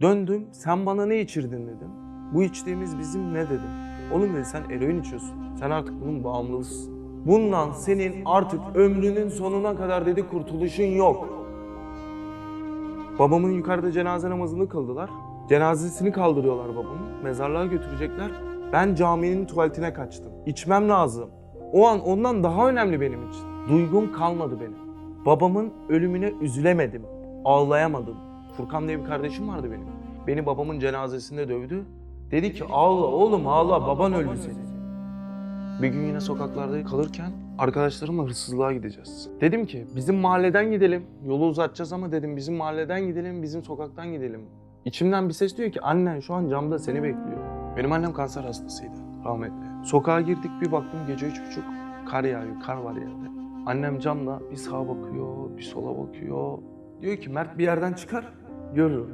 Döndüm sen bana ne içirdin dedim. Bu içtiğimiz bizim ne dedim. Oğlum dedi sen eroin içiyorsun. Sen artık bunun bağımlısın. Bundan senin artık ömrünün sonuna kadar dedi kurtuluşun yok. Babamın yukarıda cenaze namazını kıldılar. Cenazesini kaldırıyorlar babamın. Mezarlığa götürecekler. Ben caminin tuvaletine kaçtım. İçmem lazım. O an ondan daha önemli benim için. Duygum kalmadı benim. Babamın ölümüne üzülemedim. Ağlayamadım. Furkan diye bir kardeşim vardı benim. Beni babamın cenazesinde dövdü. Dedi ki ağla oğlum ağla baban öldü senin. Bir gün yine sokaklarda kalırken arkadaşlarımla hırsızlığa gideceğiz. Dedim ki bizim mahalleden gidelim. Yolu uzatacağız ama dedim bizim mahalleden gidelim, bizim sokaktan gidelim. İçimden bir ses diyor ki annen şu an camda seni bekliyor. Benim annem kanser hastasıydı rahmetli. Sokağa girdik bir baktım gece üç buçuk. Kar yağıyor, kar var yerde. Annem camda bir sağa bakıyor, bir sola bakıyor. Diyor ki Mert bir yerden çıkar, görür.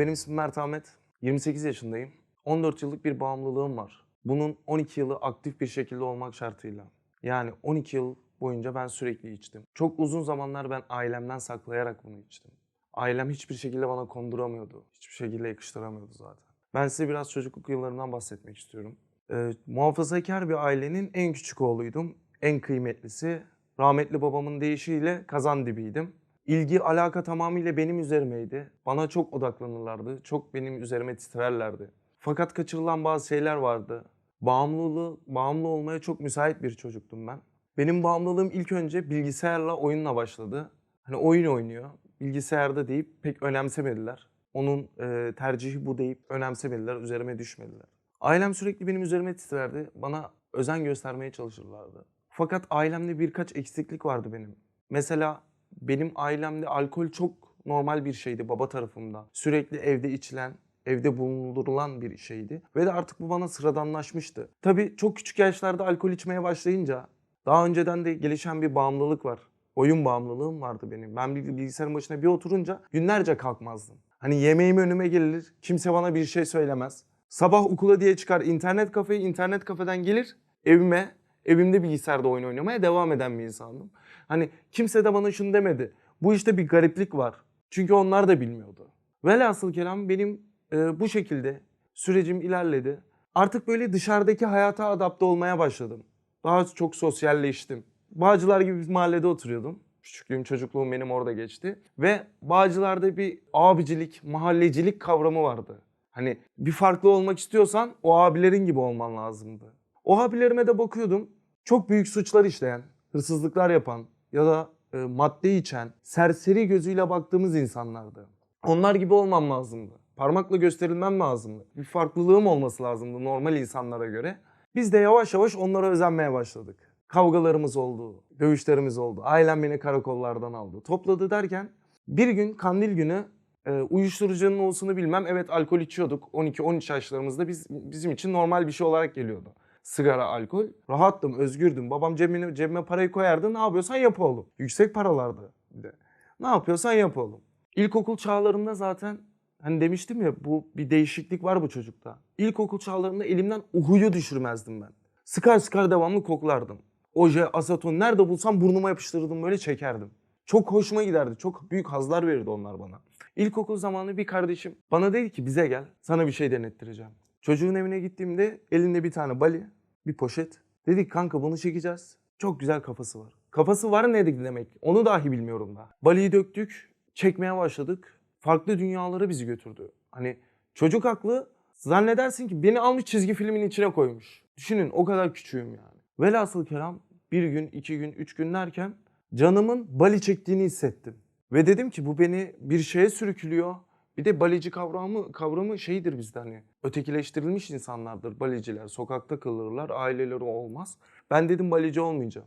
Benim ismim Mert Ahmet. 28 yaşındayım. 14 yıllık bir bağımlılığım var. Bunun 12 yılı aktif bir şekilde olmak şartıyla. Yani 12 yıl boyunca ben sürekli içtim. Çok uzun zamanlar ben ailemden saklayarak bunu içtim. Ailem hiçbir şekilde bana konduramıyordu. Hiçbir şekilde yakıştıramıyordu zaten. Ben size biraz çocukluk yıllarımdan bahsetmek istiyorum. Ee, muhafazakar bir ailenin en küçük oğluydum. En kıymetlisi. Rahmetli babamın deyişiyle kazan dibiydim. İlgi, alaka tamamıyla benim üzerimeydi. Bana çok odaklanırlardı. Çok benim üzerime titrerlerdi. Fakat kaçırılan bazı şeyler vardı. Bağımlılığı, bağımlı olmaya çok müsait bir çocuktum ben. Benim bağımlılığım ilk önce bilgisayarla oyunla başladı. Hani oyun oynuyor, bilgisayarda deyip pek önemsemediler. Onun e, tercihi bu deyip önemsemediler, üzerime düşmediler. Ailem sürekli benim üzerime titrerdi. Bana özen göstermeye çalışırlardı. Fakat ailemde birkaç eksiklik vardı benim. Mesela benim ailemde alkol çok normal bir şeydi baba tarafımda. Sürekli evde içilen, evde bulundurulan bir şeydi. Ve de artık bu bana sıradanlaşmıştı. Tabii çok küçük yaşlarda alkol içmeye başlayınca daha önceden de gelişen bir bağımlılık var. Oyun bağımlılığım vardı benim. Ben bir bilgisayarın başına bir oturunca günlerce kalkmazdım. Hani yemeğim önüme gelir, kimse bana bir şey söylemez. Sabah okula diye çıkar internet kafeye, internet kafeden gelir evime, evimde bilgisayarda oyun oynamaya devam eden bir insandım. Hani kimse de bana şunu demedi. Bu işte bir gariplik var. Çünkü onlar da bilmiyordu. Velhasıl kelam benim e, bu şekilde sürecim ilerledi. Artık böyle dışarıdaki hayata adapte olmaya başladım. Daha çok sosyalleştim. Bağcılar gibi bir mahallede oturuyordum. Küçüklüğüm, çocukluğum benim orada geçti. Ve Bağcılar'da bir abicilik, mahallecilik kavramı vardı. Hani bir farklı olmak istiyorsan o abilerin gibi olman lazımdı. O abilerime de bakıyordum. Çok büyük suçlar işleyen, hırsızlıklar yapan ya da e, madde içen, serseri gözüyle baktığımız insanlardı. Onlar gibi olmam lazımdı. Parmakla gösterilmem lazımdı. Bir farklılığım olması lazımdı normal insanlara göre. Biz de yavaş yavaş onlara özenmeye başladık. Kavgalarımız oldu, dövüşlerimiz oldu. Ailem beni karakollardan aldı. Topladı derken bir gün kandil günü e, uyuşturucunun olsunu bilmem. Evet alkol içiyorduk. 12-13 yaşlarımızda biz, bizim için normal bir şey olarak geliyordu. Sigara, alkol. Rahattım, özgürdüm. Babam cebine, cebime parayı koyardı. Ne yapıyorsan yap oğlum. Yüksek paralardı bir de. Ne yapıyorsan yap oğlum. İlkokul çağlarımda zaten hani demiştim ya bu bir değişiklik var bu çocukta. İlkokul çağlarımda elimden uhuyu düşürmezdim ben. Sıkar sıkar devamlı koklardım. Oje, aseton nerede bulsam burnuma yapıştırırdım böyle çekerdim. Çok hoşuma giderdi. Çok büyük hazlar verirdi onlar bana. İlkokul zamanı bir kardeşim bana dedi ki bize gel sana bir şey denettireceğim. Çocuğun evine gittiğimde elinde bir tane bali, bir poşet. Dedik kanka bunu çekeceğiz. Çok güzel kafası var. Kafası var ne demek onu dahi bilmiyorum da. Baliyi döktük, çekmeye başladık. Farklı dünyalara bizi götürdü. Hani çocuk aklı zannedersin ki beni almış çizgi filmin içine koymuş. Düşünün o kadar küçüğüm yani. Velhasıl kelam bir gün, iki gün, üç gün derken canımın bali çektiğini hissettim. Ve dedim ki bu beni bir şeye sürüklüyor. Bir de balici kavramı kavramı şeydir bizde hani ötekileştirilmiş insanlardır baliciler. Sokakta kalırlar, aileleri olmaz. Ben dedim balici olmayacağım.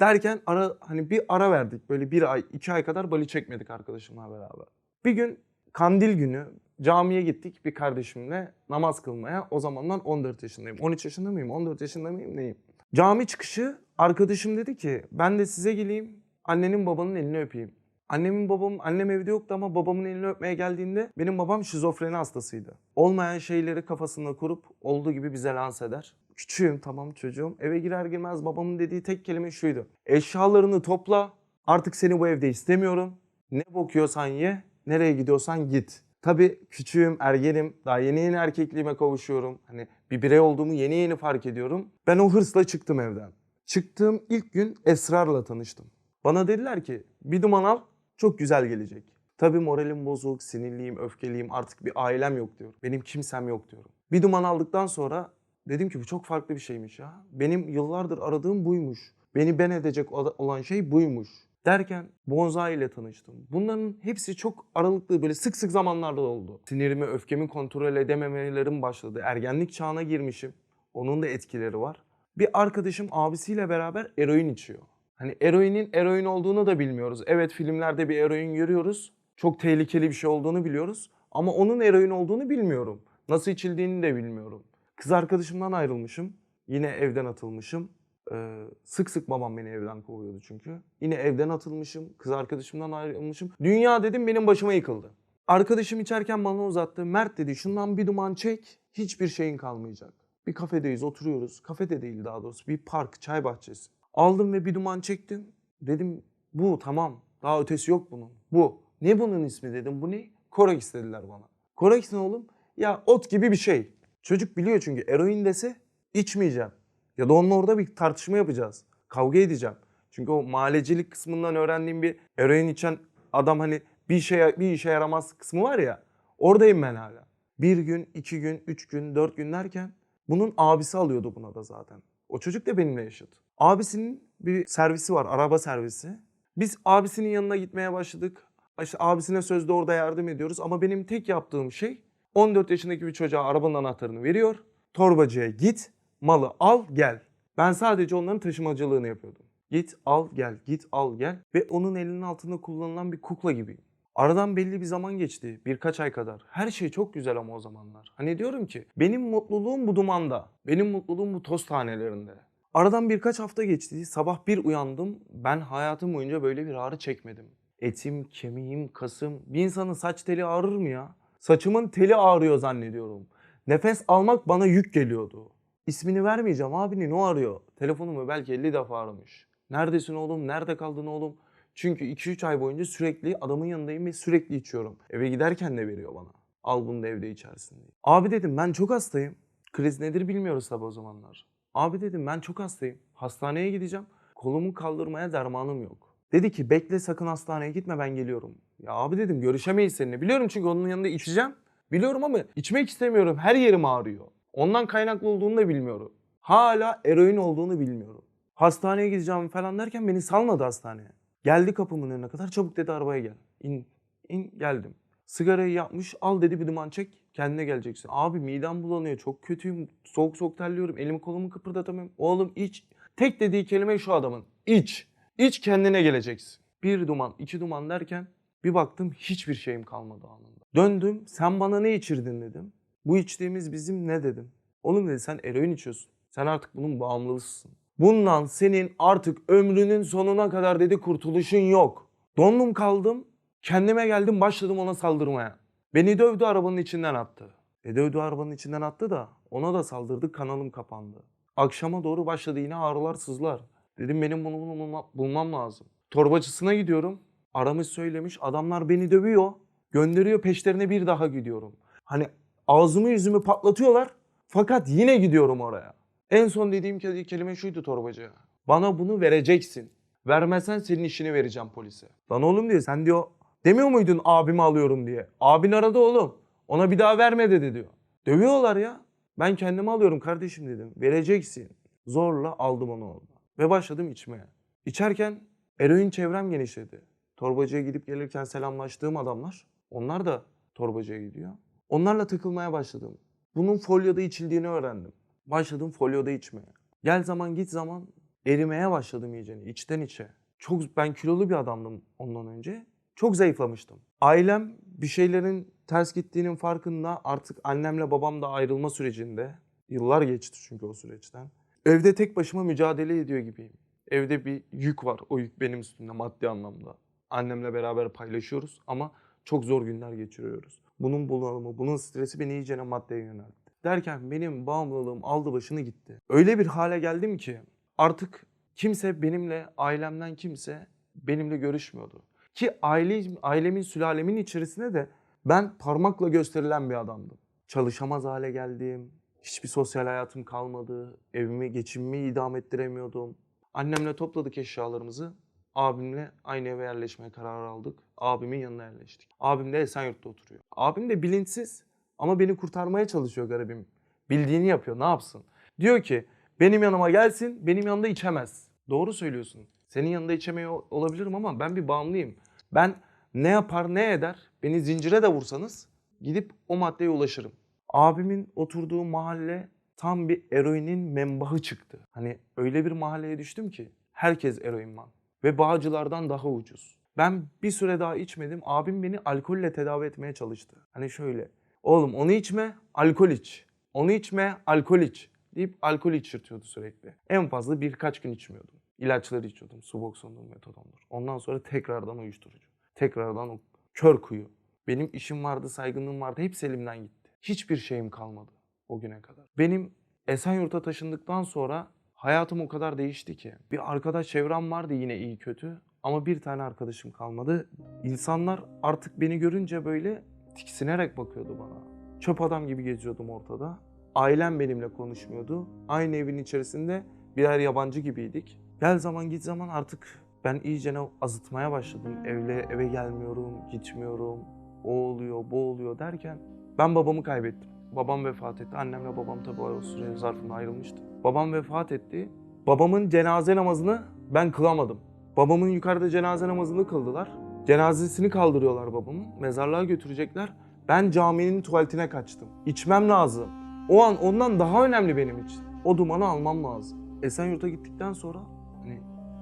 Derken ara hani bir ara verdik. Böyle bir ay, iki ay kadar bali çekmedik arkadaşımla beraber. Bir gün kandil günü camiye gittik bir kardeşimle namaz kılmaya. O zamandan 14 yaşındayım. 13 yaşında mıyım? 14 yaşında mıyım? Neyim? Cami çıkışı arkadaşım dedi ki ben de size geleyim annenin babanın elini öpeyim. Annemin babam, annem evde yoktu ama babamın elini öpmeye geldiğinde benim babam şizofreni hastasıydı. Olmayan şeyleri kafasında kurup olduğu gibi bize lanse eder. Küçüğüm tamam çocuğum. Eve girer girmez babamın dediği tek kelime şuydu. Eşyalarını topla artık seni bu evde istemiyorum. Ne bokuyorsan ye, nereye gidiyorsan git. Tabii küçüğüm, ergenim, daha yeni yeni erkekliğime kavuşuyorum. Hani bir birey olduğumu yeni yeni fark ediyorum. Ben o hırsla çıktım evden. Çıktığım ilk gün Esrar'la tanıştım. Bana dediler ki bir duman al çok güzel gelecek. Tabii moralim bozuk, sinirliyim, öfkeliyim artık bir ailem yok diyorum. Benim kimsem yok diyorum. Bir duman aldıktan sonra dedim ki bu çok farklı bir şeymiş ya. Benim yıllardır aradığım buymuş. Beni ben edecek ola- olan şey buymuş. Derken Bonzai ile tanıştım. Bunların hepsi çok aralıklı böyle sık sık zamanlarda oldu. Sinirimi, öfkemi kontrol edememelerim başladı. Ergenlik çağına girmişim. Onun da etkileri var. Bir arkadaşım abisiyle beraber eroin içiyor. Hani eroinin eroin olduğunu da bilmiyoruz. Evet filmlerde bir eroin görüyoruz. Çok tehlikeli bir şey olduğunu biliyoruz. Ama onun eroin olduğunu bilmiyorum. Nasıl içildiğini de bilmiyorum. Kız arkadaşımdan ayrılmışım. Yine evden atılmışım. Ee, sık sık babam beni evden kovuyordu çünkü. Yine evden atılmışım. Kız arkadaşımdan ayrılmışım. Dünya dedim benim başıma yıkıldı. Arkadaşım içerken bana uzattı. Mert dedi şundan bir duman çek. Hiçbir şeyin kalmayacak. Bir kafedeyiz oturuyoruz. Kafede değil daha doğrusu. Bir park, çay bahçesi. Aldım ve bir duman çektim. Dedim bu tamam. Daha ötesi yok bunun. Bu. Ne bunun ismi dedim. Bu ne? Korak istediler bana. Korak ne oğlum? Ya ot gibi bir şey. Çocuk biliyor çünkü eroin dese içmeyeceğim. Ya da onunla orada bir tartışma yapacağız. Kavga edeceğim. Çünkü o mahallecilik kısmından öğrendiğim bir eroin içen adam hani bir işe, bir işe yaramaz kısmı var ya. Oradayım ben hala. Bir gün, iki gün, üç gün, dört gün derken bunun abisi alıyordu buna da zaten. O çocuk da benimle yaşıt. Abisinin bir servisi var, araba servisi. Biz abisinin yanına gitmeye başladık. İşte abisine sözde orada yardım ediyoruz ama benim tek yaptığım şey 14 yaşındaki bir çocuğa arabanın anahtarını veriyor. Torbacıya git, malı al gel. Ben sadece onların taşımacılığını yapıyordum. Git al gel, git al gel ve onun elinin altında kullanılan bir kukla gibiyim. Aradan belli bir zaman geçti. Birkaç ay kadar. Her şey çok güzel ama o zamanlar. Hani diyorum ki benim mutluluğum bu dumanda. Benim mutluluğum bu toz tanelerinde. Aradan birkaç hafta geçti. Sabah bir uyandım. Ben hayatım boyunca böyle bir ağrı çekmedim. Etim, kemiğim, kasım. Bir insanın saç teli ağrır mı ya? Saçımın teli ağrıyor zannediyorum. Nefes almak bana yük geliyordu. İsmini vermeyeceğim abinin o arıyor. Telefonumu belki 50 defa aramış. Neredesin oğlum? Nerede kaldın oğlum? Çünkü 2-3 ay boyunca sürekli adamın yanındayım ve sürekli içiyorum. Eve giderken de veriyor bana. Al bunu da evde içersin diye. Abi dedim ben çok hastayım. Kriz nedir bilmiyoruz tabi o zamanlar. Abi dedim ben çok hastayım. Hastaneye gideceğim. Kolumu kaldırmaya dermanım yok. Dedi ki bekle sakın hastaneye gitme ben geliyorum. Ya abi dedim görüşemeyiz seninle. Biliyorum çünkü onun yanında içeceğim. Biliyorum ama içmek istemiyorum. Her yerim ağrıyor. Ondan kaynaklı olduğunu da bilmiyorum. Hala eroin olduğunu bilmiyorum. Hastaneye gideceğim falan derken beni salmadı hastaneye. Geldi kapımın önüne kadar çabuk dedi arabaya gel. İn, in geldim. Sigarayı yapmış al dedi bir duman çek kendine geleceksin. Abi midem bulanıyor çok kötüyüm soğuk soğuk terliyorum elimi kolumu kıpırdatamıyorum. Oğlum iç. Tek dediği kelime şu adamın iç. İç kendine geleceksin. Bir duman iki duman derken bir baktım hiçbir şeyim kalmadı anında. Döndüm sen bana ne içirdin dedim. Bu içtiğimiz bizim ne dedim. Oğlum dedi sen eroin içiyorsun. Sen artık bunun bağımlısısın. Bundan senin artık ömrünün sonuna kadar dedi kurtuluşun yok. Dondum kaldım. Kendime geldim başladım ona saldırmaya. Beni dövdü arabanın içinden attı. E dövdü arabanın içinden attı da ona da saldırdı kanalım kapandı. Akşama doğru başladı yine ağrılar sızlar. Dedim benim bunu bulma- bulmam lazım. Torbacısına gidiyorum. Aramış söylemiş adamlar beni dövüyor. Gönderiyor peşlerine bir daha gidiyorum. Hani ağzımı yüzümü patlatıyorlar. Fakat yine gidiyorum oraya. En son dediğim ke- kelime şuydu torbacıya. Bana bunu vereceksin. Vermezsen senin işini vereceğim polise. Lan oğlum diyor sen diyor demiyor muydun abimi alıyorum diye. Abin aradı oğlum. Ona bir daha verme dedi diyor. Dövüyorlar ya. Ben kendimi alıyorum kardeşim dedim. Vereceksin. Zorla aldım onu orada. Ve başladım içmeye. İçerken eroin çevrem genişledi. Torbacıya gidip gelirken selamlaştığım adamlar. Onlar da torbacıya gidiyor. Onlarla takılmaya başladım. Bunun folyoda içildiğini öğrendim. Başladım folyoda içmeye. Gel zaman git zaman erimeye başladım iyicene içten içe. Çok ben kilolu bir adamdım ondan önce. Çok zayıflamıştım. Ailem bir şeylerin ters gittiğinin farkında artık annemle babam da ayrılma sürecinde. Yıllar geçti çünkü o süreçten. Evde tek başıma mücadele ediyor gibiyim. Evde bir yük var. O yük benim üstümde maddi anlamda. Annemle beraber paylaşıyoruz ama çok zor günler geçiriyoruz. Bunun bunalımı, bunun stresi beni iyicene maddeye yöneltti. Derken benim bağımlılığım aldı başını gitti. Öyle bir hale geldim ki artık kimse benimle, ailemden kimse benimle görüşmüyordu. Ki aile, ailemin, sülalemin içerisinde de ben parmakla gösterilen bir adamdım. Çalışamaz hale geldim. Hiçbir sosyal hayatım kalmadı. Evimi, geçimimi idam ettiremiyordum. Annemle topladık eşyalarımızı. Abimle aynı eve yerleşmeye karar aldık. Abimin yanına yerleştik. Abim de Esenyurt'ta oturuyor. Abim de bilinçsiz ama beni kurtarmaya çalışıyor garibim. Bildiğini yapıyor ne yapsın? Diyor ki benim yanıma gelsin benim yanında içemez. Doğru söylüyorsun. Senin yanında içemiyor olabilirim ama ben bir bağımlıyım. Ben ne yapar ne eder beni zincire de vursanız gidip o maddeye ulaşırım. Abimin oturduğu mahalle tam bir eroinin menbahı çıktı. Hani öyle bir mahalleye düştüm ki herkes eroinman ve bağcılardan daha ucuz. Ben bir süre daha içmedim. Abim beni alkolle tedavi etmeye çalıştı. Hani şöyle. Oğlum onu içme, alkol iç. Onu içme, alkol iç. Deyip alkol içirtiyordu sürekli. En fazla birkaç gün içmiyordum. İlaçları içiyordum. Suboxondur, metadondur. Ondan sonra tekrardan uyuşturucu. Tekrardan o kör kuyu. Benim işim vardı, saygınlığım vardı. Hepsi elimden gitti. Hiçbir şeyim kalmadı o güne kadar. Benim Esenyurt'a taşındıktan sonra hayatım o kadar değişti ki. Bir arkadaş çevrem vardı yine iyi kötü. Ama bir tane arkadaşım kalmadı. İnsanlar artık beni görünce böyle tiksinerek bakıyordu bana. Çöp adam gibi geziyordum ortada. Ailem benimle konuşmuyordu. Aynı evin içerisinde birer yabancı gibiydik. Gel zaman git zaman artık ben iyice azıtmaya başladım. Evle eve gelmiyorum, gitmiyorum. O oluyor, bu oluyor derken ben babamı kaybettim. Babam vefat etti. Annemle babam tabii o süre zarfında ayrılmıştı. Babam vefat etti. Babamın cenaze namazını ben kılamadım. Babamın yukarıda cenaze namazını kıldılar. Cenazesini kaldırıyorlar babamın. Mezarlığa götürecekler. Ben caminin tuvaletine kaçtım. İçmem lazım. O an ondan daha önemli benim için. O dumanı almam lazım. Esenyurt'a gittikten sonra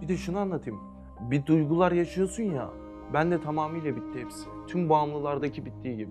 bir de şunu anlatayım. Bir duygular yaşıyorsun ya. Ben de tamamıyla bitti hepsi. Tüm bağımlılardaki bittiği gibi.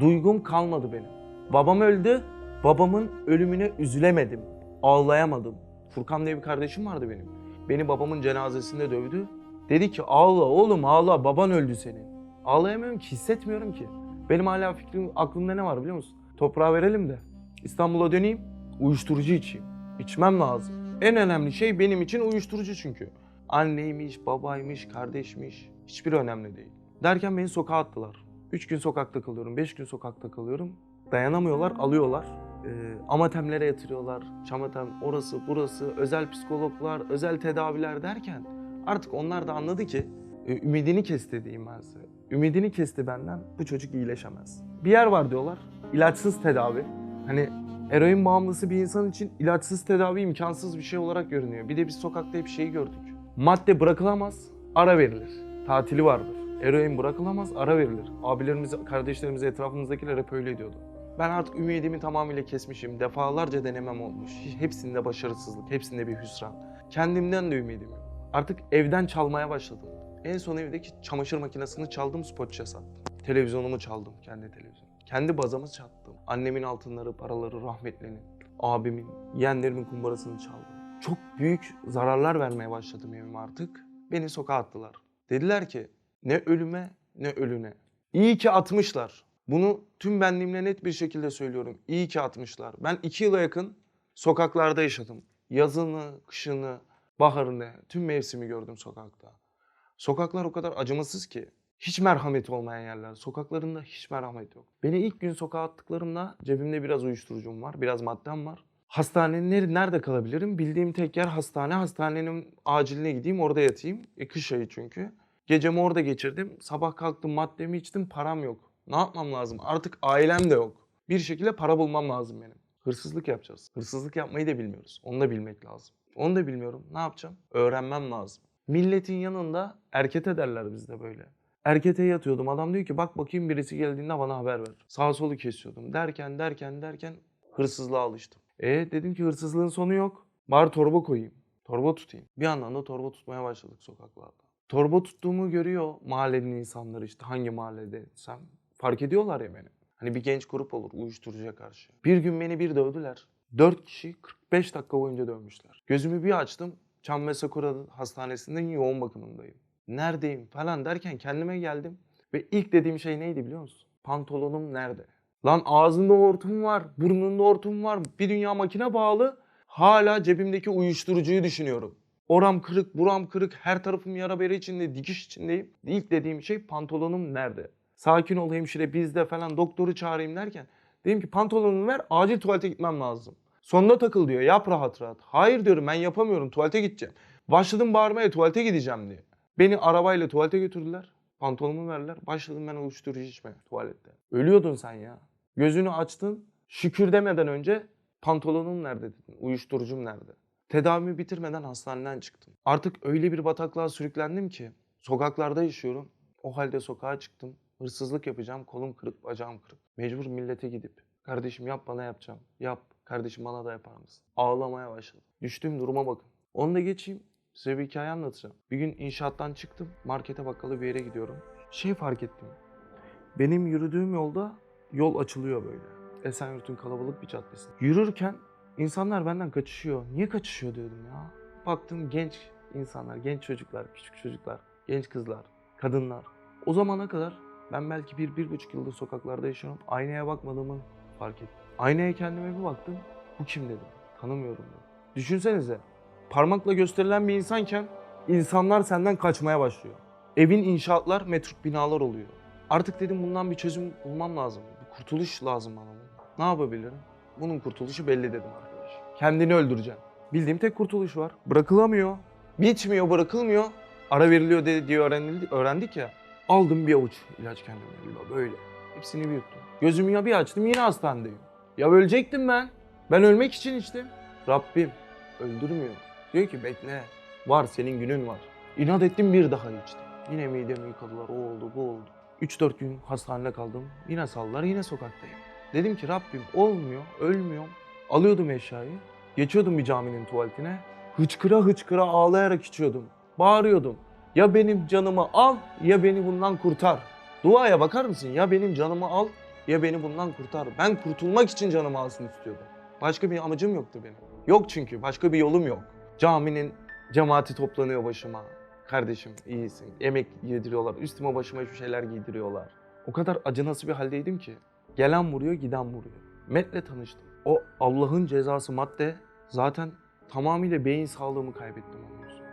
Duygum kalmadı benim. Babam öldü. Babamın ölümüne üzülemedim. Ağlayamadım. Furkan diye bir kardeşim vardı benim. Beni babamın cenazesinde dövdü. Dedi ki ağla oğlum ağla baban öldü senin. Ağlayamıyorum ki hissetmiyorum ki. Benim hala fikrim aklımda ne var biliyor musun? Toprağa verelim de İstanbul'a döneyim uyuşturucu içeyim. İçmem lazım. En önemli şey benim için uyuşturucu çünkü. Anneymiş, babaymış, kardeşmiş hiçbir önemli değil. Derken beni sokağa attılar. Üç gün sokakta kalıyorum, beş gün sokakta kalıyorum. Dayanamıyorlar, alıyorlar. Ee, amatemlere yatırıyorlar. Çamatem orası, burası, özel psikologlar, özel tedaviler derken artık onlar da anladı ki e, ümidini kesti diyeyim ben size. Ümidini kesti benden, bu çocuk iyileşemez. Bir yer var diyorlar, ilaçsız tedavi. Hani eroin bağımlısı bir insan için ilaçsız tedavi imkansız bir şey olarak görünüyor. Bir de biz sokakta hep şeyi gördük. Madde bırakılamaz, ara verilir. Tatili vardır. Eroin bırakılamaz, ara verilir. Abilerimiz, kardeşlerimiz, etrafımızdakiler hep öyle diyordu. Ben artık ümidimi tamamıyla kesmişim. Defalarca denemem olmuş. Hepsinde başarısızlık, hepsinde bir hüsran. Kendimden de ümidim yok. Artık evden çalmaya başladım. En son evdeki çamaşır makinesini çaldım, spotçuya sattım. Televizyonumu çaldım, kendi televizyonumu. Kendi bazamı çattım. Annemin altınları, paraları, rahmetlinin, abimin, yeğenlerimin kumbarasını çaldım. Çok büyük zararlar vermeye başladım evime artık. Beni sokağa attılar. Dediler ki ne ölüme ne ölüne. İyi ki atmışlar. Bunu tüm benliğimle net bir şekilde söylüyorum. İyi ki atmışlar. Ben iki yıla yakın sokaklarda yaşadım. Yazını, kışını, baharını, tüm mevsimi gördüm sokakta. Sokaklar o kadar acımasız ki. Hiç merhamet olmayan yerler. Sokaklarında hiç merhamet yok. Beni ilk gün sokağa attıklarında cebimde biraz uyuşturucum var, biraz maddem var. Hastanenin nere- nerede kalabilirim? Bildiğim tek yer hastane. Hastanenin aciline gideyim, orada yatayım. E kış ayı çünkü. Gecemi orada geçirdim. Sabah kalktım, maddemi içtim, param yok. Ne yapmam lazım? Artık ailem de yok. Bir şekilde para bulmam lazım benim. Hırsızlık yapacağız. Hırsızlık yapmayı da bilmiyoruz. Onu da bilmek lazım. Onu da bilmiyorum. Ne yapacağım? Öğrenmem lazım. Milletin yanında erket ederler bizde böyle. Erkete yatıyordum. Adam diyor ki bak bakayım birisi geldiğinde bana haber ver. Sağa solu kesiyordum. Derken derken derken hırsızlığa alıştım. E dedim ki hırsızlığın sonu yok. Bari torba koyayım. Torba tutayım. Bir yandan da torba tutmaya başladık sokaklarda. Torba tuttuğumu görüyor mahallenin insanları işte hangi mahalledeysem. Fark ediyorlar ya beni. Hani bir genç grup olur uyuşturucuya karşı. Bir gün beni bir dövdüler. 4 kişi 45 dakika boyunca dövmüşler. Gözümü bir açtım. Çam ve Sakura Hastanesi'nde yoğun bakımındayım. Neredeyim falan derken kendime geldim. Ve ilk dediğim şey neydi biliyor musun? Pantolonum nerede? Lan ağzında hortum var, burnunda hortum var. Bir dünya makine bağlı. Hala cebimdeki uyuşturucuyu düşünüyorum. Oram kırık, buram kırık, her tarafım yara bere içinde, dikiş içindeyim. İlk dediğim şey pantolonum nerede? Sakin ol hemşire bizde falan doktoru çağırayım derken dedim ki pantolonumu ver acil tuvalete gitmem lazım. Sonuna takıl diyor yap rahat rahat. Hayır diyorum ben yapamıyorum tuvalete gideceğim. Başladım bağırmaya tuvalete gideceğim diye. Beni arabayla tuvalete götürdüler. Pantolonumu verdiler. Başladım ben uyuşturucu içmeye tuvalette. Ölüyordun sen ya. Gözünü açtın. Şükür demeden önce pantolonum nerede dedin. Uyuşturucum nerede? Tedavimi bitirmeden hastaneden çıktım. Artık öyle bir bataklığa sürüklendim ki sokaklarda yaşıyorum. O halde sokağa çıktım. Hırsızlık yapacağım. Kolum kırık, bacağım kırık. Mecbur millete gidip kardeşim yap bana yapacağım. Yap. Kardeşim bana da yapar mısın? Ağlamaya başladım. Düştüğüm duruma bakın. Onu da geçeyim. Size bir hikaye anlatacağım. Bir gün inşaattan çıktım. Markete bakkalı bir yere gidiyorum. Şey fark ettim. Benim yürüdüğüm yolda yol açılıyor böyle. Esenyurt'un kalabalık bir caddesi. Yürürken insanlar benden kaçışıyor. Niye kaçışıyor diyordum ya. Baktım genç insanlar, genç çocuklar, küçük çocuklar, genç kızlar, kadınlar. O zamana kadar ben belki bir, bir buçuk yıldır sokaklarda yaşıyorum. Aynaya bakmadığımı fark ettim. Aynaya kendime bir baktım. Bu kim dedim. Tanımıyorum dedim. Düşünsenize. Parmakla gösterilen bir insanken insanlar senden kaçmaya başlıyor. Evin inşaatlar metruk binalar oluyor. Artık dedim bundan bir çözüm bulmam lazım. Bir kurtuluş lazım bana. Ne yapabilirim? Bunun kurtuluşu belli dedim arkadaş. Kendini öldüreceğim. Bildiğim tek kurtuluş var. Bırakılamıyor. Bitmiyor, bırakılmıyor. Ara veriliyor dedi diye öğrenildi, öğrendik ya. Aldım bir avuç ilaç kendime böyle. Hepsini bir yuttum. Gözümü ya bir açtım yine hastanedeyim. Ya ölecektim ben. Ben ölmek için içtim. Rabbim öldürmüyor. Diyor ki bekle. Var senin günün var. İnat ettim bir daha içtim. Yine midemi yıkadılar. O oldu bu oldu. 3-4 gün hastanede kaldım. Yine sallar yine sokaktayım. Dedim ki Rabbim olmuyor, ölmüyorum. Alıyordum eşyayı. Geçiyordum bir caminin tuvaletine. Hıçkıra hıçkıra ağlayarak içiyordum. Bağırıyordum. Ya benim canımı al ya beni bundan kurtar. Duaya bakar mısın? Ya benim canımı al ya beni bundan kurtar. Ben kurtulmak için canımı alsın istiyordum. Başka bir amacım yoktu benim. Yok çünkü başka bir yolum yok. Caminin cemaati toplanıyor başıma. Kardeşim iyisin. Yemek yediriyorlar. Üstüme başıma şu şeyler giydiriyorlar. O kadar acınası bir haldeydim ki. Gelen vuruyor, giden vuruyor. Met'le tanıştım. O Allah'ın cezası madde zaten tamamıyla beyin sağlığımı kaybettim ondan sonra.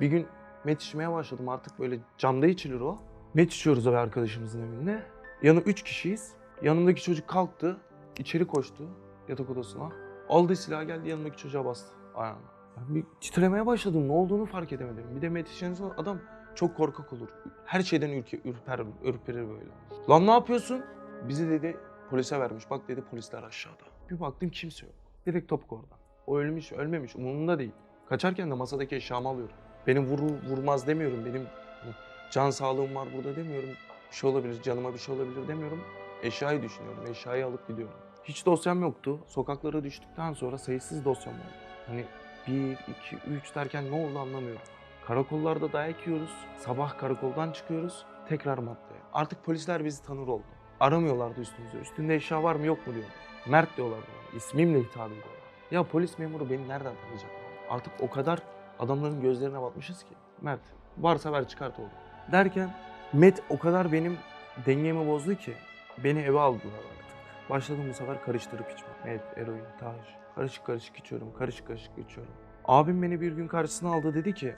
Bir gün Met içmeye başladım artık böyle camda içilir o. Met içiyoruz abi arkadaşımızın evinde. Yanı üç kişiyiz. Yanımdaki çocuk kalktı, içeri koştu yatak odasına. Aldı silahı geldi yanımdaki çocuğa bastı ayağına. Bir titremeye başladım. Ne olduğunu fark edemedim. Bir de Met içen sonra adam çok korkak olur. Her şeyden ürke, ürper, ürperir böyle. Lan ne yapıyorsun? Bizi dedi polise vermiş. Bak dedi polisler aşağıda. Bir baktım kimse yok. Direkt topuk oradan. O ölmüş, ölmemiş umurumda değil. Kaçarken de masadaki eşyamı alıyorum. Beni vurur, vurmaz demiyorum. Benim hani, can sağlığım var burada demiyorum. Bir şey olabilir, canıma bir şey olabilir demiyorum. Eşyayı düşünüyorum. Eşyayı alıp gidiyorum. Hiç dosyam yoktu. Sokaklara düştükten sonra sayısız dosyam oldu. Hani bir, iki, üç derken ne oldu anlamıyorum. Karakollarda dayak yiyoruz. Sabah karakoldan çıkıyoruz. Tekrar maddeye. Artık polisler bizi tanır oldu. Aramıyorlardı üstümüze. Üstünde eşya var mı yok mu diyor. Mert diyorlar bana. İsmimle hitap ediyorlar. Ya polis memuru beni nereden tanıyacak? Artık o kadar adamların gözlerine batmışız ki. Mert varsa ver çıkart oğlum. Derken Met o kadar benim dengemi bozdu ki beni eve aldılar artık. Başladım bu sefer karıştırıp içmeye. Met, eroin, taj. Karışık karışık içiyorum, karışık karışık içiyorum. Abim beni bir gün karşısına aldı dedi ki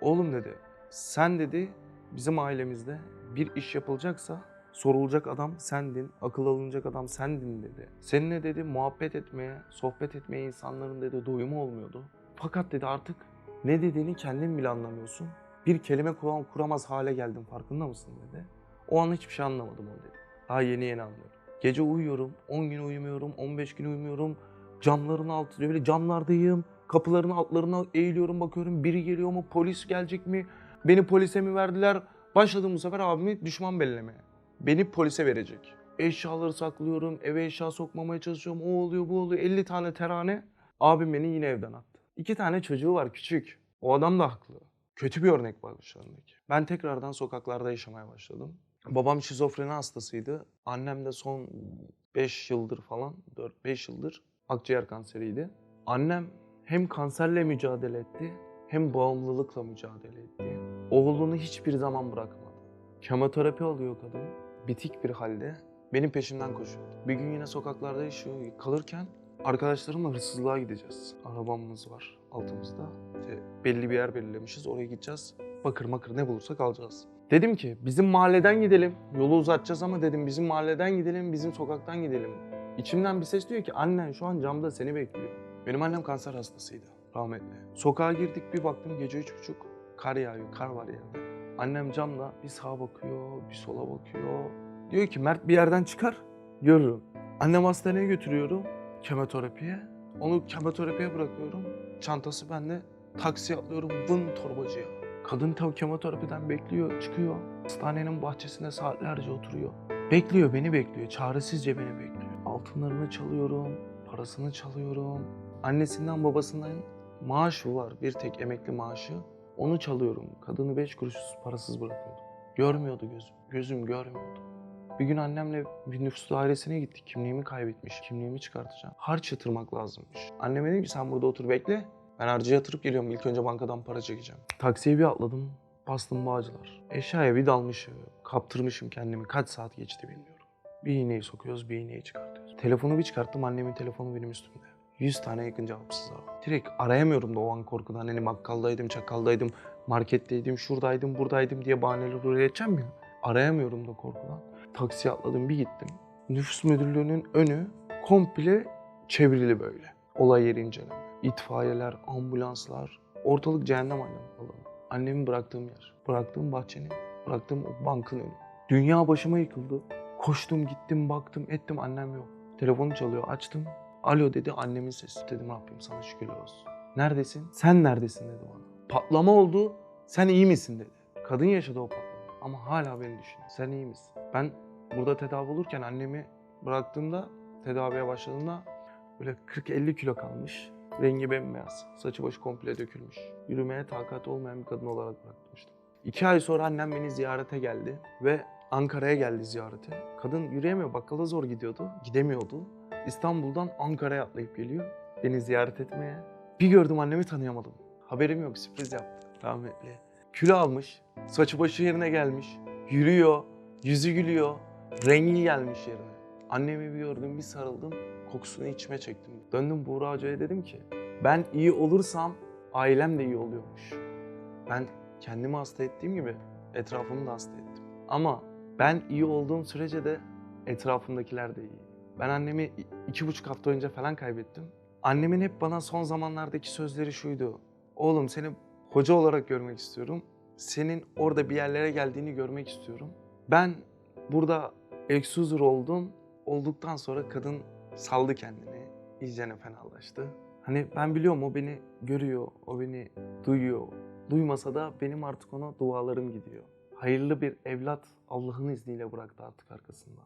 oğlum dedi sen dedi bizim ailemizde bir iş yapılacaksa sorulacak adam sendin, akıl alınacak adam sendin dedi. Seninle dedi muhabbet etmeye, sohbet etmeye insanların dedi doyumu olmuyordu. Fakat dedi artık ne dediğini kendin bile anlamıyorsun. Bir kelime kuram, kuramaz hale geldim farkında mısın dedi. O an hiçbir şey anlamadım o dedi. Daha yeni yeni anlıyorum. Gece uyuyorum, 10 gün uyumuyorum, 15 gün uyumuyorum. Camların altı, böyle camlardayım. Kapıların altlarına eğiliyorum bakıyorum. Biri geliyor mu, polis gelecek mi? Beni polise mi verdiler? Başladım bu sefer abimi düşman bellemeye. Beni polise verecek. Eşyaları saklıyorum, eve eşya sokmamaya çalışıyorum. O oluyor, bu oluyor. 50 tane terane. Abim beni yine evden attı. İki tane çocuğu var küçük. O adam da haklı. Kötü bir örnek başlarındaki. Ben tekrardan sokaklarda yaşamaya başladım. Babam şizofreni hastasıydı. Annem de son 5 yıldır falan, 4-5 yıldır akciğer kanseriydi. Annem hem kanserle mücadele etti hem bağımlılıkla mücadele etti. Oğlunu hiçbir zaman bırakmadı. Kemoterapi alıyor kadın. Bitik bir halde. Benim peşimden koşuyor. Bir gün yine sokaklarda yaşıyor, kalırken arkadaşlarımla hırsızlığa gideceğiz. Arabamız var altımızda. İşte belli bir yer belirlemişiz. Oraya gideceğiz. Bakır makır ne bulursak alacağız. Dedim ki bizim mahalleden gidelim. Yolu uzatacağız ama dedim bizim mahalleden gidelim, bizim sokaktan gidelim. İçimden bir ses diyor ki annen şu an camda seni bekliyor. Benim annem kanser hastasıydı rahmetli. Sokağa girdik bir baktım gece üç buçuk. Kar yağıyor, kar var yerde. Annem camda bir sağa bakıyor, bir sola bakıyor. Diyor ki Mert bir yerden çıkar, görürüm. Annem hastaneye götürüyorum, kemoterapiye. Onu kemoterapiye bırakıyorum. Çantası bende. Taksiye atlıyorum, vın torbacıya. Kadın tabii kemoterapiden bekliyor, çıkıyor. Hastanenin bahçesinde saatlerce oturuyor. Bekliyor, beni bekliyor. Çaresizce beni bekliyor. Altınlarını çalıyorum, parasını çalıyorum. Annesinden babasından maaşı var, bir tek emekli maaşı. Onu çalıyorum. Kadını beş kuruş parasız bırakıyordum. Görmüyordu gözüm. Gözüm görmüyordu. Bir gün annemle bir nüfus dairesine gittik. Kimliğimi kaybetmiş. Kimliğimi çıkartacağım. Harç yatırmak lazımmış. Anneme dedim ki sen burada otur bekle. Ben harcı yatırıp geliyorum. İlk önce bankadan para çekeceğim. Taksiye bir atladım. Bastım Bağcılar. Eşyaya bir dalmışım. Kaptırmışım kendimi. Kaç saat geçti bilmiyorum. Bir iğneyi sokuyoruz, bir iğneyi çıkartıyoruz. Telefonu bir çıkarttım. Annemin telefonu benim üstümde. 100 tane yakın cevapsız var. Direkt arayamıyorum da o an korkudan. Hani bakkaldaydım, çakaldaydım, marketteydim, şuradaydım, buradaydım diye bahaneler üreteceğim ya. Arayamıyorum da korkudan. Taksiye atladım bir gittim. Nüfus müdürlüğünün önü komple çevrili böyle. Olay yeri inceleme. İtfaiyeler, ambulanslar. Ortalık cehennem annem falan. Annemin bıraktığım yer. Bıraktığım bahçenin, bıraktığım o bankın önü. Dünya başıma yıkıldı. Koştum gittim baktım ettim annem yok. Telefonu çalıyor açtım. Alo dedi annemin sesi. Dedim yapayım sana şükürler olsun. Neredesin? Sen neredesin dedi bana. Patlama oldu. Sen iyi misin dedi. Kadın yaşadı o patlama. Ama hala beni düşünüyor. Sen iyi misin? Ben burada tedavi olurken annemi bıraktığımda, tedaviye başladığımda böyle 40-50 kilo kalmış. Rengi bembeyaz. Saçı başı komple dökülmüş. Yürümeye takat olmayan bir kadın olarak bırakmıştım. İki ay sonra annem beni ziyarete geldi ve Ankara'ya geldi ziyarete. Kadın yürüyemiyor, bakkala zor gidiyordu, gidemiyordu. İstanbul'dan Ankara'ya atlayıp geliyor beni ziyaret etmeye. Bir gördüm annemi tanıyamadım. Haberim yok, sürpriz yaptı rahmetli. Kilo almış, saçı başı yerine gelmiş, yürüyor, yüzü gülüyor, rengi gelmiş yerine. Annemi bir gördüm, bir sarıldım, kokusunu içime çektim. Döndüm Buğra Hoca'ya dedim ki, ben iyi olursam ailem de iyi oluyormuş. Ben kendimi hasta ettiğim gibi etrafımı da hasta ettim. Ama ben iyi olduğum sürece de etrafımdakiler de iyi. Ben annemi iki buçuk hafta önce falan kaybettim. Annemin hep bana son zamanlardaki sözleri şuydu. Oğlum seni hoca olarak görmek istiyorum. Senin orada bir yerlere geldiğini görmek istiyorum. Ben burada eksuzur oldum. Olduktan sonra kadın saldı kendini. İyicene fenalaştı. Hani ben biliyorum o beni görüyor, o beni duyuyor. Duymasa da benim artık ona dualarım gidiyor. Hayırlı bir evlat Allah'ın izniyle bıraktı artık arkasında.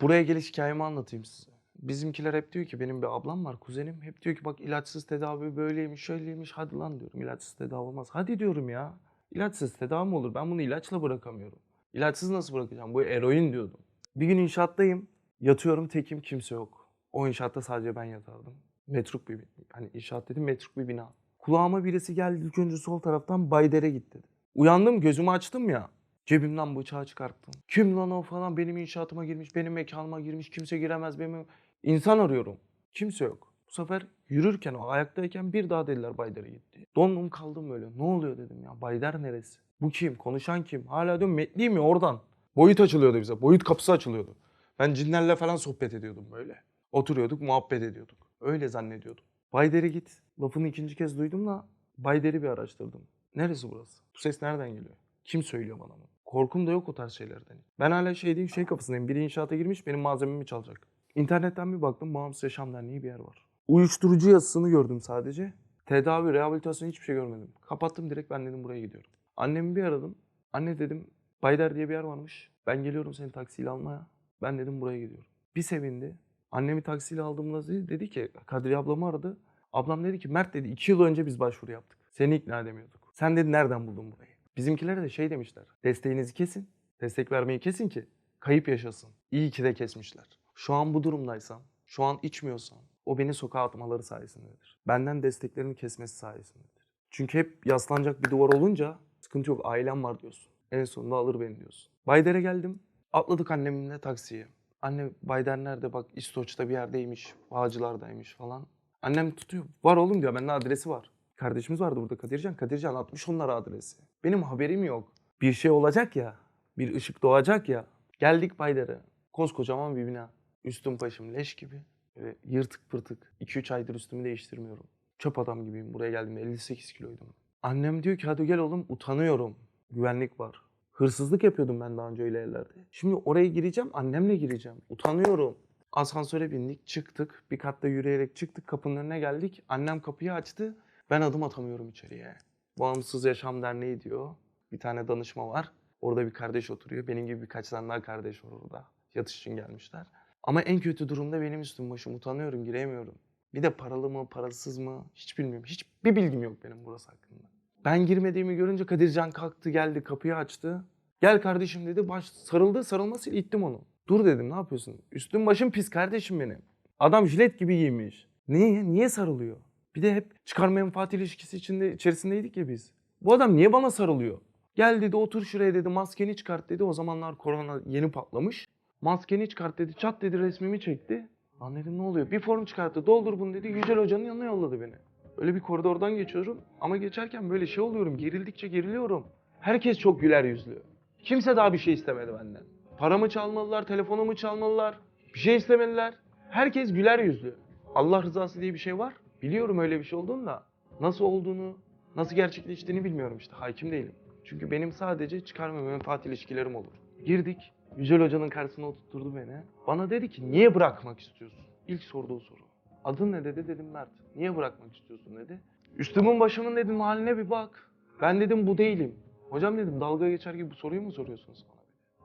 Buraya geliş hikayemi anlatayım size. Bizimkiler hep diyor ki benim bir ablam var kuzenim. Hep diyor ki bak ilaçsız tedavi böyleymiş şöyleymiş hadi lan diyorum ilaçsız tedavi olmaz. Hadi diyorum ya. İlaçsız tedavi mi olur? Ben bunu ilaçla bırakamıyorum. İlaçsız nasıl bırakacağım? Bu eroin diyordum. Bir gün inşaattayım. Yatıyorum tekim kimse yok. O inşaatta sadece ben yatardım. Metruk bir hani inşaat dedim metruk bir bina. Kulağıma birisi geldi ilk önce sol taraftan Bayder'e git dedi. Uyandım gözümü açtım ya. Cebimden bıçağı çıkarttım. Kim lan o falan benim inşaatıma girmiş, benim mekanıma girmiş, kimse giremez benim. İnsan arıyorum. Kimse yok. Bu sefer yürürken o ayaktayken bir daha dediler Bayder'e gitti. Dondum kaldım böyle. Ne oluyor dedim ya. Bayder neresi? Bu kim? Konuşan kim? Hala diyorum metliyim mi oradan? Boyut açılıyordu bize. Boyut kapısı açılıyordu. Ben cinlerle falan sohbet ediyordum böyle. Oturuyorduk, muhabbet ediyorduk. Öyle zannediyordum. Bayder'e git. Lafını ikinci kez duydum da Bayder'i bir araştırdım. Neresi burası? Bu ses nereden geliyor? Kim söylüyor bana bunu? Korkum da yok o tarz şeylerden. Ben hala şey değil, şey kafasındayım. Biri inşaata girmiş, benim malzememi çalacak. İnternetten bir baktım, Bağımsız Yaşam Derneği bir yer var. Uyuşturucu yazısını gördüm sadece. Tedavi, rehabilitasyon hiçbir şey görmedim. Kapattım direkt, ben dedim buraya gidiyorum. Annemi bir aradım. Anne dedim, Bayder diye bir yer varmış. Ben geliyorum seni taksiyle almaya. Ben dedim buraya gidiyorum. Bir sevindi. Annemi taksiyle aldığımda dedi, ki, Kadriye ablamı aradı. Ablam dedi ki, Mert dedi, iki yıl önce biz başvuru yaptık. Seni ikna edemiyorduk. Sen dedi, nereden buldun burayı? Bizimkilere de şey demişler. Desteğinizi kesin. Destek vermeyi kesin ki kayıp yaşasın. İyi ki de kesmişler. Şu an bu durumdaysam, şu an içmiyorsam o beni sokağa atmaları sayesindedir. Benden desteklerini kesmesi sayesindedir. Çünkü hep yaslanacak bir duvar olunca sıkıntı yok ailem var diyorsun. En sonunda alır beni diyorsun. Bayder'e geldim. Atladık annemle taksiye. Anne Bayder nerede bak İstoç'ta bir yerdeymiş. Bağcılar'daymış falan. Annem tutuyor. Var oğlum diyor bende adresi var. Kardeşimiz vardı burada Kadircan. Kadircan atmış onlara adresi. Benim haberim yok. Bir şey olacak ya. Bir ışık doğacak ya. Geldik Bayder'e. Koskocaman bir bina. Üstüm başım leş gibi. Böyle yırtık pırtık. 2-3 aydır üstümü değiştirmiyorum. Çöp adam gibiyim. Buraya geldim 58 kiloydum. Annem diyor ki hadi gel oğlum utanıyorum. Güvenlik var. Hırsızlık yapıyordum ben daha önce öyle yerlerde. Şimdi oraya gireceğim, annemle gireceğim. Utanıyorum. Asansöre bindik, çıktık. Bir katta yürüyerek çıktık, kapının önüne geldik. Annem kapıyı açtı. Ben adım atamıyorum içeriye. Bağımsız Yaşam Derneği diyor. Bir tane danışma var. Orada bir kardeş oturuyor. Benim gibi birkaç tane daha kardeş var orada. Yatış için gelmişler. Ama en kötü durumda benim üstüm başım. Utanıyorum, giremiyorum. Bir de paralı mı, parasız mı hiç bilmiyorum. Hiçbir bilgim yok benim burası hakkında. Ben girmediğimi görünce Kadircan kalktı geldi kapıyı açtı. Gel kardeşim dedi. Baş, sarıldı sarılmasıyla ittim onu. Dur dedim ne yapıyorsun? Üstüm başım pis kardeşim benim. Adam jilet gibi giymiş. Niye? Niye sarılıyor? Bir de hep çıkar menfaat ilişkisi içinde içerisindeydik ya biz. Bu adam niye bana sarılıyor? Gel dedi otur şuraya dedi maskeni çıkart dedi. O zamanlar korona yeni patlamış. Maskeni çıkart dedi çat dedi resmimi çekti. Lan dedim ne oluyor? Bir form çıkarttı doldur bunu dedi. Yücel Hoca'nın yanına yolladı beni. Öyle bir koridordan geçiyorum ama geçerken böyle şey oluyorum. Gerildikçe geriliyorum. Herkes çok güler yüzlü. Kimse daha bir şey istemedi benden. Paramı çalmalılar, telefonumu çalmalılar. Bir şey istemediler. Herkes güler yüzlü. Allah rızası diye bir şey var. Biliyorum öyle bir şey olduğunu da nasıl olduğunu, nasıl gerçekleştiğini bilmiyorum işte. Hakim değilim. Çünkü benim sadece çıkar ve menfaat ilişkilerim olur. Girdik. Yücel Hoca'nın karşısına oturtturdu beni. Bana dedi ki niye bırakmak istiyorsun? İlk sorduğu soru. Adın ne dedi? Dedim Mert. Niye bırakmak istiyorsun dedi. Üstümün başımın dedim haline bir bak. Ben dedim bu değilim. Hocam dedim dalga geçer gibi bu soruyu mu soruyorsunuz bana?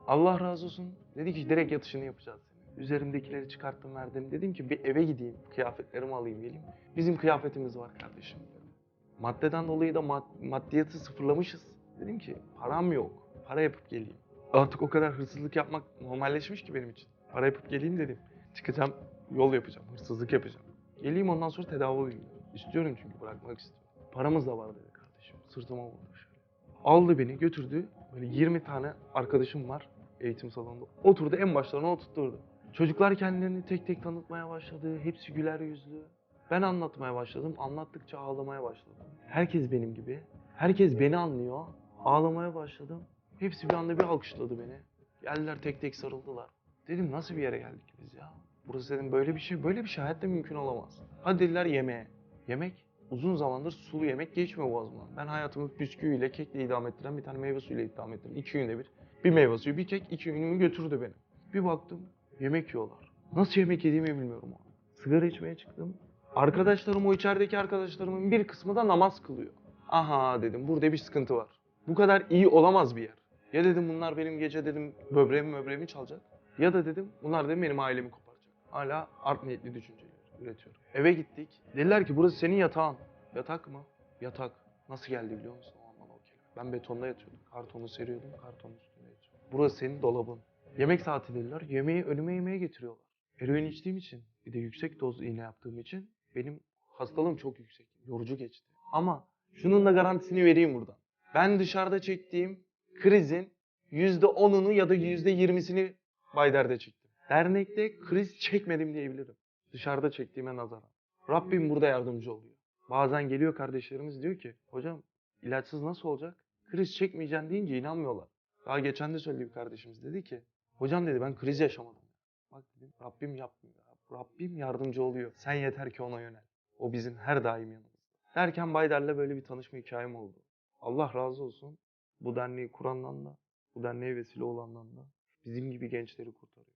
Allah razı olsun. Dedi ki direkt yatışını yapacağız. Üzerimdekileri çıkarttım verdim. Dedim ki bir eve gideyim. Kıyafetlerimi alayım geleyim. Bizim kıyafetimiz var kardeşim. Maddeden dolayı da mad- maddiyatı sıfırlamışız. Dedim ki param yok. Para yapıp geleyim. Artık o kadar hırsızlık yapmak normalleşmiş ki benim için. Para yapıp geleyim dedim. Çıkacağım, yol yapacağım, hırsızlık yapacağım. Geleyim ondan sonra tedavi olayım. İstiyorum çünkü bırakmak istiyorum. Paramız da var dedi kardeşim. Sırtıma vurdu şöyle. Aldı beni götürdü. Böyle 20 tane arkadaşım var eğitim salonunda. Oturdu en başlarına oturtturdu. Çocuklar kendilerini tek tek tanıtmaya başladı. Hepsi güler yüzlü. Ben anlatmaya başladım. Anlattıkça ağlamaya başladım. Herkes benim gibi. Herkes beni anlıyor. Ağlamaya başladım. Hepsi bir anda bir alkışladı beni. Geldiler tek tek sarıldılar. Dedim nasıl bir yere geldik biz ya? Burası dedim böyle bir şey, böyle bir şey hayatta mümkün olamaz. Hadi dediler yemeğe. Yemek uzun zamandır sulu yemek geçmiyor boğazıma. Ben hayatımı bisküviyle, kekle idame ettiren bir tane meyve suyuyla idame ettirdim. İki günde bir. Bir meyve suyu, bir kek, iki günümü götürdü beni. Bir baktım yemek yiyorlar. Nasıl yemek yediğimi bilmiyorum. Sigara içmeye çıktım. Arkadaşlarım, o içerideki arkadaşlarımın bir kısmı da namaz kılıyor. Aha dedim burada bir sıkıntı var. Bu kadar iyi olamaz bir yer. Ya dedim bunlar benim gece dedim böbreğimi möbreğimi çalacak. Ya da dedim bunlar dedim benim ailemi koparacak. Hala art niyetli düşünceler üretiyorum. Eve gittik. Dediler ki burası senin yatağın. Yatak mı? Yatak. Nasıl geldi biliyor musun o andan o kelime? Ben betonda yatıyordum. Kartonu seriyordum. Kartonun üstünde yatıyordum. Burası senin dolabın. Yemek saati dediler. Yemeği önüme yemeğe getiriyorlar. Eroin içtiğim için bir de yüksek doz iğne yaptığım için benim hastalığım çok yüksek. Yorucu geçti. Ama şunun da garantisini vereyim burada. Ben dışarıda çektiğim krizin %10'unu ya da %20'sini Bayder'de çektim. Dernekte kriz çekmedim diyebilirim. Dışarıda çektiğime nazaran. Rabbim burada yardımcı oluyor. Bazen geliyor kardeşlerimiz diyor ki hocam ilaçsız nasıl olacak? Kriz çekmeyeceksin deyince inanmıyorlar. Daha geçen de söyledi bir kardeşimiz dedi ki hocam dedi ben kriz yaşamadım. Bak dedim Rabbim yapmıyor. Rabbim yardımcı oluyor. Sen yeter ki ona yönel. O bizim her daim yanımızda. Derken Bayder'le böyle bir tanışma hikayem oldu. Allah razı olsun. Bu derneği kurandan da, bu derneğe vesile olandan da bizim gibi gençleri kurtarıyor.